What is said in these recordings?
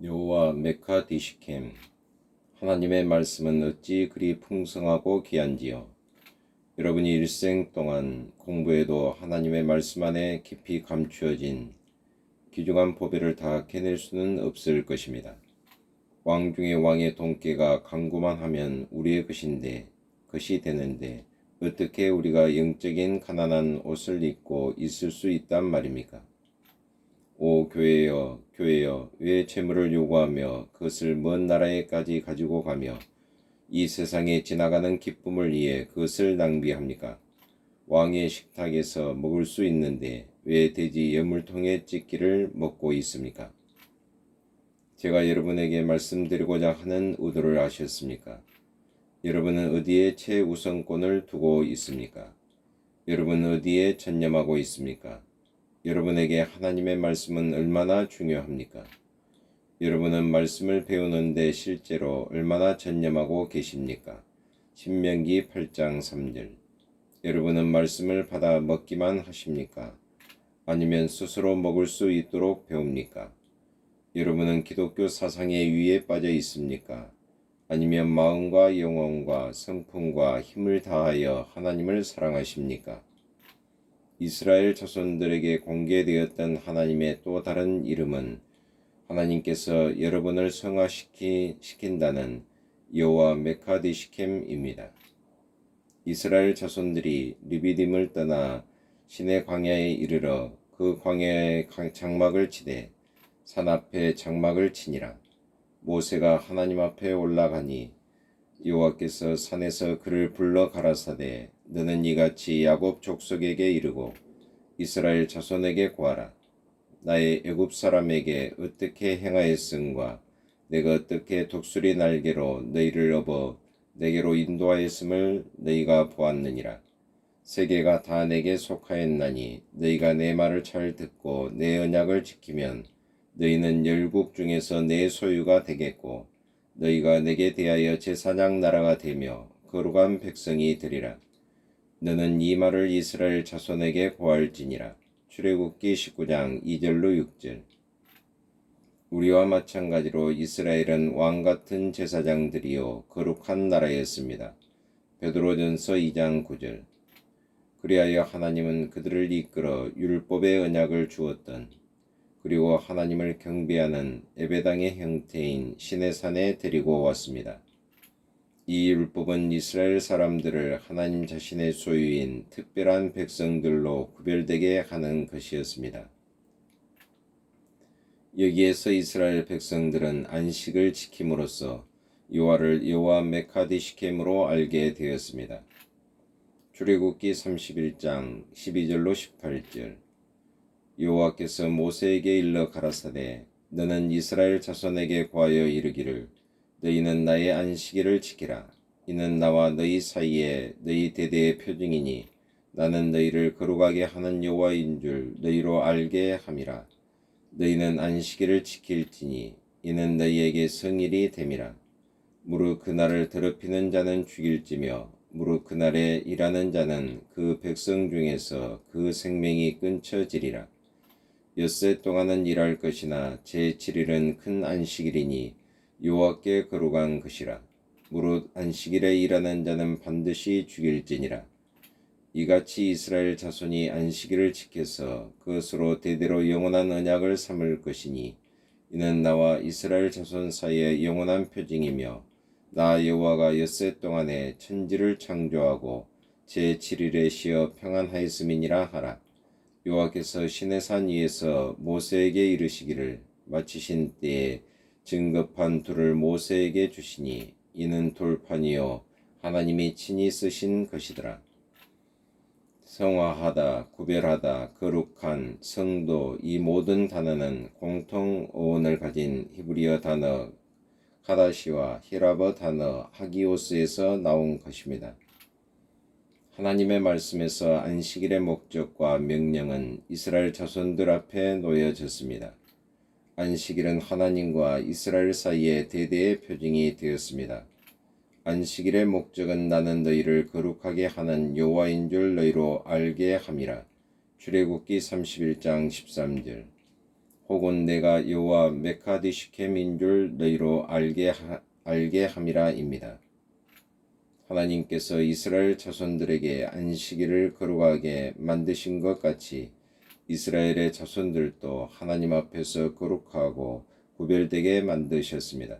여호와 메카디시켐 하나님의 말씀은 어찌 그리 풍성하고 귀한지요 여러분이 일생 동안 공부해도 하나님의 말씀 안에 깊이 감추어진 귀중한 보배를 다 캐낼 수는 없을 것입니다. 왕 중의 왕의 돈깨가 강구만 하면 우리의 것인데 것이 되는데 어떻게 우리가 영적인 가난한 옷을 입고 있을 수 있단 말입니까? 오 교회여 교회여 왜 재물을 요구하며 그것을 먼 나라에까지 가지고 가며 이 세상에 지나가는 기쁨을 위해 그것을 낭비합니까? 왕의 식탁에서 먹을 수 있는데 왜 돼지 예물통에 찢기를 먹고 있습니까? 제가 여러분에게 말씀드리고자 하는 의도를 아셨습니까? 여러분은 어디에 최우선권을 두고 있습니까? 여러분은 어디에 전념하고 있습니까? 여러분에게 하나님의 말씀은 얼마나 중요합니까? 여러분은 말씀을 배우는데 실제로 얼마나 전념하고 계십니까? 신명기 8장 3절. 여러분은 말씀을 받아 먹기만 하십니까? 아니면 스스로 먹을 수 있도록 배웁니까? 여러분은 기독교 사상의 위에 빠져 있습니까? 아니면 마음과 영혼과 성품과 힘을 다하여 하나님을 사랑하십니까? 이스라엘 자손들에게 공개되었던 하나님의 또 다른 이름은 하나님께서 여러분을 성화시킨다는 여호와 메카디시켐입니다. 이스라엘 자손들이 리비딤을 떠나 신의 광야에 이르러 그 광야에 장막을 치되 산 앞에 장막을 치니라. 모세가 하나님 앞에 올라가니 여호와께서 산에서 그를 불러 가라사대 너는 이같이 야곱 족속에게 이르고 이스라엘 자손에게 구하라. 나의 애굽 사람에게 어떻게 행하였음과 내가 어떻게 독수리 날개로 너희를 업어 내게로 인도하였음을 너희가 보았느니라. 세계가 다 내게 속하였나니 너희가 내 말을 잘 듣고 내 언약을 지키면 너희는 열국 중에서 내 소유가 되겠고 너희가 내게 대하여 제사장 나라가 되며 거룩한 백성이 되리라. 너는 이 말을 이스라엘 자손에게 고할지니라. 출애굽기 19장 2절로 6절. 우리와 마찬가지로 이스라엘은 왕 같은 제사장들이요 거룩한 나라였습니다. 베드로전서 2장 9절. 그리하여 하나님은 그들을 이끌어 율법의 언약을 주었던 그리고 하나님을 경배하는 에베당의 형태인 신의 산에 데리고 왔습니다. 이 율법은 이스라엘 사람들을 하나님 자신의 소유인 특별한 백성들로 구별되게 하는 것이었습니다. 여기에서 이스라엘 백성들은 안식을 지킴으로써 요하를 여호와 메카디시켐으로 알게 되었습니다. 출애굽기 31장 12절로 18절 여호와께서 모세에게 일러 가라사대 너는 이스라엘 자손에게 구하여 이르기를 너희는 나의 안식일을 지키라. 이는 나와 너희 사이에 너희 대대의 표징이니 나는 너희를 거룩하게 하는 여호와인 줄 너희로 알게 함이라. 너희는 안식일을 지킬지니 이는 너희에게 성일이 됨이라. 무릇 그날을 더럽히는 자는 죽일지며 무릇 그날에 일하는 자는 그 백성 중에서 그 생명이 끊쳐지리라 엿새 동안은 일할 것이나 제7일은 큰 안식일이니 여호와께 거룩한 것이라. 무릇 안식일에 일하는 자는 반드시 죽일지니라. 이같이 이스라엘 자손이 안식일을 지켜서 그것으로 대대로 영원한 언약을 삼을 것이니 이는 나와 이스라엘 자손 사이의 영원한 표징이며 나 여호와가 엿새 동안에 천지를 창조하고 제7일에 쉬어 평안하였음이니라 하라. 여호와께서 시내산 위에서 모세에게 이르시기를 마치신 때에 증거판 둘을 모세에게 주시니 이는 돌판이요 하나님이 친히 쓰신 것이더라. 성화하다, 구별하다, 거룩한, 성도 이 모든 단어는 공통 어원을 가진 히브리어 단어 카다시와 히라버 단어 하기오스에서 나온 것입니다. 하나님의 말씀에서 안식일의 목적과 명령은 이스라엘 자손들 앞에 놓여졌습니다. 안식일은 하나님과 이스라엘 사이의 대대의 표징이 되었습니다. 안식일의 목적은 나는 너희를 거룩하게 하는 여호와인 줄 너희로 알게 함이라. 출애굽기 31장 13절. 혹은 내가 여호와 메카디시켐인 줄 너희로 알게 하, 알게 함이라입니다. 하나님께서 이스라엘 자손들에게 안식일을 거룩하게 만드신 것 같이 이스라엘의 자손들도 하나님 앞에서 거룩하고 구별되게 만드셨습니다.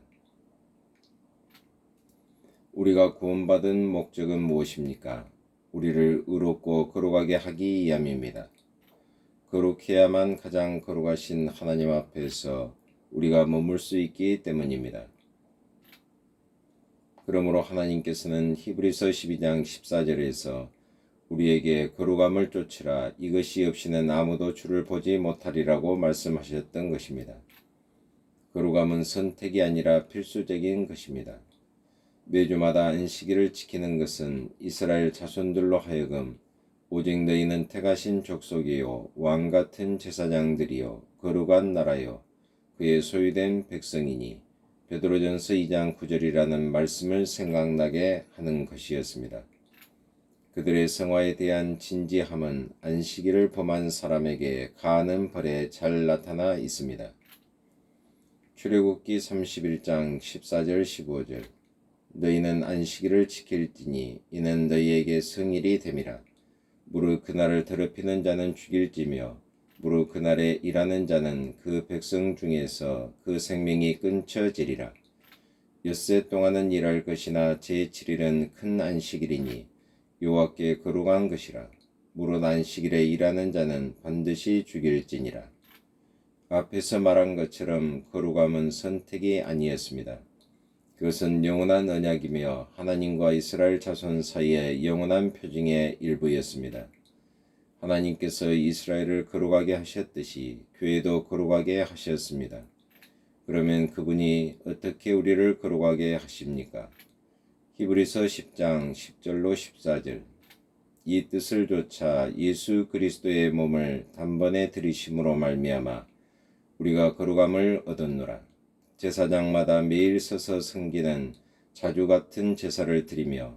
우리가 구원받은 목적은 무엇입니까? 우리를 의롭고 거룩하게 하기 위함입니다. 거룩해야만 가장 거룩하신 하나님 앞에서 우리가 머물 수 있기 때문입니다. 그러므로 하나님께서는 히브리서 12장 14절에서 우리에게 거룩함을 쫓으라 이것이 없이는 아무도 주를 보지 못하리라고 말씀하셨던 것입니다. 거룩함은 선택이 아니라 필수적인 것입니다. 매주마다 안식일을 지키는 것은 이스라엘 자손들로 하여금 오직 너희는 택하신 족속이요 왕 같은 제사장들이요 거룩한 나라요 그의 소유된 백성이니 베드로전서 2장 9절이라는 말씀을 생각나게 하는 것이었습니다. 그들의 성화에 대한 진지함은 안식일을 범한 사람에게 가하는 벌에 잘 나타나 있습니다. 출애굽기 31장 14절 15절 너희는 안식일을 지킬지니 이는 너희에게 성일이 됨이라 무릇 그날을 더럽히는 자는 죽일지며 무릇 그날에 일하는 자는 그 백성 중에서 그 생명이 끊쳐지리라 엿새 동안은 일할 것이나 제7일은 큰 안식일이니 여호와께 거룩한 것이라 무릇 안식일에 일하는 자는 반드시 죽일지니라 앞에서 말한 것처럼 거룩함은 선택이 아니었습니다. 그것은 영원한 언약이며 하나님과 이스라엘 자손 사이의 영원한 표징의 일부였습니다. 하나님께서 이스라엘을 거룩하게 하셨듯이 교회도 거룩하게 하셨습니다. 그러면 그분이 어떻게 우리를 거룩하게 하십니까? 히브리서 10장 10절로 14절 이 뜻을 조차 예수 그리스도의 몸을 단번에 들이심으로 말미암아 우리가 거룩함을 얻었노라. 제사장마다 매일 서서 섬기는 자주 같은 제사를 드리며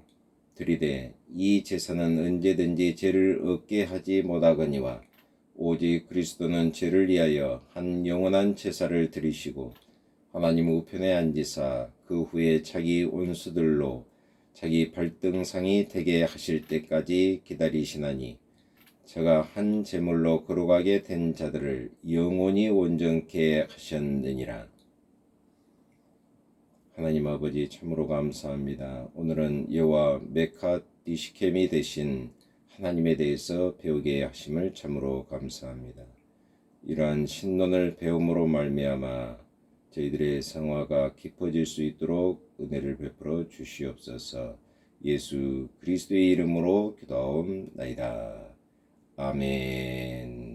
드리되 이 제사는 언제든지 죄를 얻게 하지 못하거니와 오직 그리스도는 죄를 위하여 한 영원한 제사를 드리시고 하나님 우편에 앉으사 그 후에 자기 온수들로 자기 발등상이 되게 하실 때까지 기다리시나니 제가 한 제물로 거룩하게 된 자들을 영원히 온전케 하셨느니라. 하나님 아버지 참으로 감사합니다. 오늘은 여호와 메카디시켐이 되신 하나님에 대해서 배우게 하심을 참으로 감사합니다. 이러한 신론을 배움으로 말미암아 저희들의 성화가 깊어질 수 있도록 은혜를 베풀어 주시옵소서. 예수 그리스도의 이름으로 기도하옵나이다. 아멘.